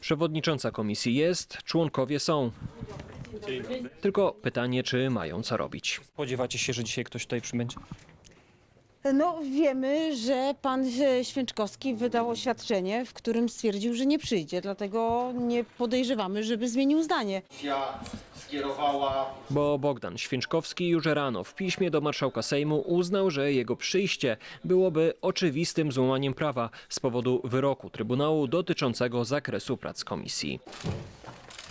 Przewodnicząca komisji jest, członkowie są. Tylko pytanie, czy mają co robić. Spodziewacie się, że dzisiaj ktoś tutaj przybędzie? No wiemy, że pan e, Święczkowski wydał oświadczenie, w którym stwierdził, że nie przyjdzie, dlatego nie podejrzewamy, żeby zmienił zdanie. Komisja skierowała Bo Bogdan Święczkowski już rano w piśmie do marszałka Sejmu uznał, że jego przyjście byłoby oczywistym złamaniem prawa z powodu wyroku Trybunału dotyczącego zakresu prac komisji.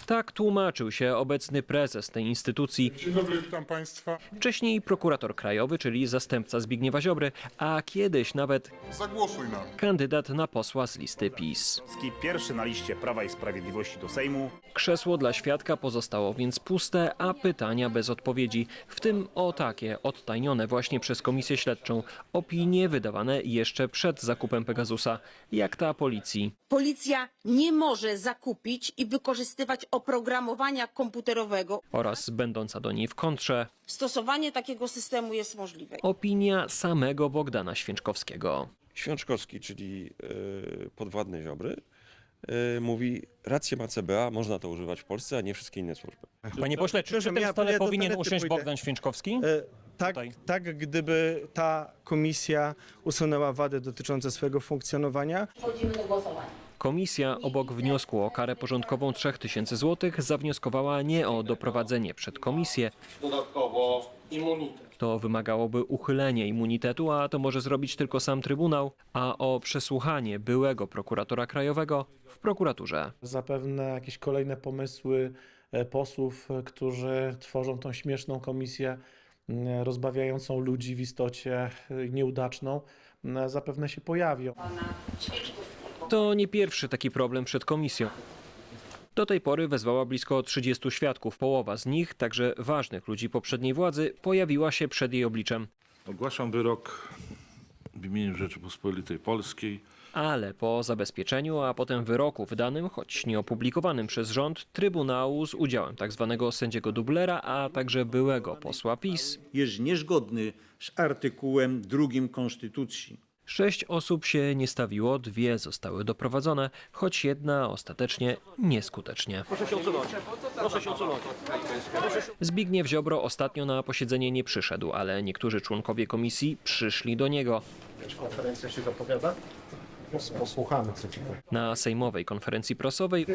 Tak tłumaczył się obecny prezes tej instytucji, Dzień dobry, witam Państwa. wcześniej prokurator krajowy, czyli zastępca Zbigniewa Ziobry, a kiedyś nawet Zagłosuj na mnie. kandydat na posła z listy PiS. Ski pierwszy na liście Prawa i Sprawiedliwości do Sejmu. Krzesło dla świadka pozostało więc puste, a pytania bez odpowiedzi, w tym o takie odtajnione właśnie przez komisję śledczą opinie wydawane jeszcze przed zakupem Pegasusa, jak ta policji. Policja nie może zakupić i wykorzystywać oprogramowania komputerowego. oraz będąca do niej w kontrze Stosowanie takiego systemu jest możliwe. opinia samego Bogdana Święczkowskiego. Święczkowski, czyli y, podwładny Ziobry, y, mówi, rację ma CBA, można to używać w Polsce, a nie wszystkie inne służby. Panie pośle, czy przy Przepraszam, tym ja- stole ja do powinien toalety usiąść pójdę. Bogdan Święczkowski? E, Tak, Tutaj. tak, gdyby ta komisja usunęła wady dotyczące swojego funkcjonowania, Komisja obok wniosku o karę porządkową 3000 zł zawnioskowała nie o doprowadzenie przed komisję, dodatkowo immunitet. To wymagałoby uchylenia immunitetu, a to może zrobić tylko sam Trybunał, a o przesłuchanie byłego prokuratora krajowego w prokuraturze. zapewne jakieś kolejne pomysły e, posłów, e, którzy tworzą tą śmieszną komisję m, rozbawiającą ludzi w istocie e, nieudaczną, zapewne się pojawią. To nie pierwszy taki problem przed komisją. Do tej pory wezwała blisko 30 świadków. Połowa z nich, także ważnych ludzi poprzedniej władzy, pojawiła się przed jej obliczem. Ogłaszam wyrok w imieniu Rzeczypospolitej Polskiej. Ale po zabezpieczeniu, a potem wyroku wydanym, choć nieopublikowanym przez rząd, Trybunału z udziałem tzw. sędziego dublera, a także byłego posła PiS, jest niezgodny z artykułem drugim Konstytucji. Sześć osób się nie stawiło, dwie zostały doprowadzone, choć jedna ostatecznie nieskutecznie. Zbigniew Ziobro ostatnio na posiedzenie nie przyszedł, ale niektórzy członkowie komisji przyszli do niego. Konferencja się zapowiada? Posłuchamy, co ci Na sejmowej konferencji prasowej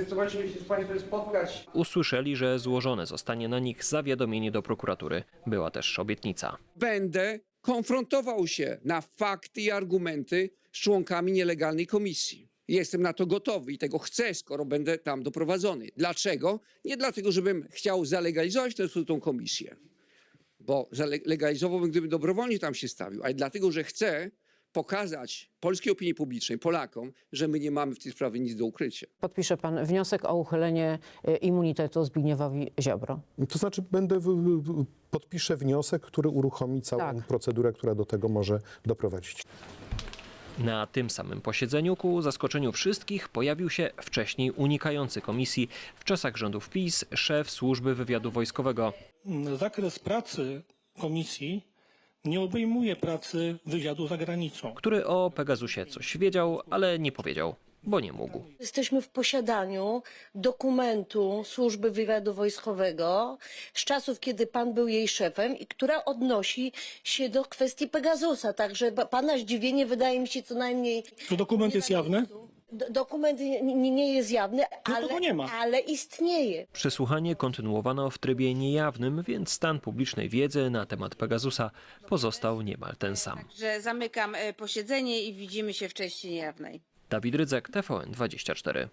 usłyszeli, że złożone zostanie na nich zawiadomienie do prokuratury. Była też obietnica. Będę konfrontował się na fakty i argumenty z członkami nielegalnej komisji. Jestem na to gotowy i tego chcę, skoro będę tam doprowadzony. Dlaczego? Nie dlatego, żebym chciał zalegalizować sposób tą komisję, bo zalegalizowałbym, gdybym dobrowolnie tam się stawił, ale dlatego, że chcę pokazać polskiej opinii publicznej, Polakom, że my nie mamy w tej sprawie nic do ukrycia. Podpisze pan wniosek o uchylenie e, immunitetu Zbigniewowi Ziobro. To znaczy, będę w, w, podpiszę wniosek, który uruchomi całą Tak. procedurę, która do tego może doprowadzić. Na tym samym posiedzeniu ku zaskoczeniu wszystkich pojawił się wcześniej unikający komisji w czasach rządów PiS szef służby wywiadu wojskowego. Zakres pracy komisji nie obejmuje pracy wywiadu za granicą. który o Pegasusie coś wiedział, ale nie powiedział, bo nie mógł. Jesteśmy w posiadaniu dokumentu Służby Wywiadu Wojskowego z czasów, kiedy pan był jej szefem i która odnosi się do kwestii Pegasusa. Także ba- pana zdziwienie wydaje mi się co najmniej... Czy dokument jest jawny? D- dokument nie, nie- jest jawny, ale, go nie ma. ale istnieje. Przesłuchanie kontynuowano w trybie niejawnym, więc stan publicznej wiedzy na temat Pegasusa pozostał niemal ten sam. Że zamykam e, posiedzenie i widzimy się w części niejawnej. Dawid Rydzyk, TVN24.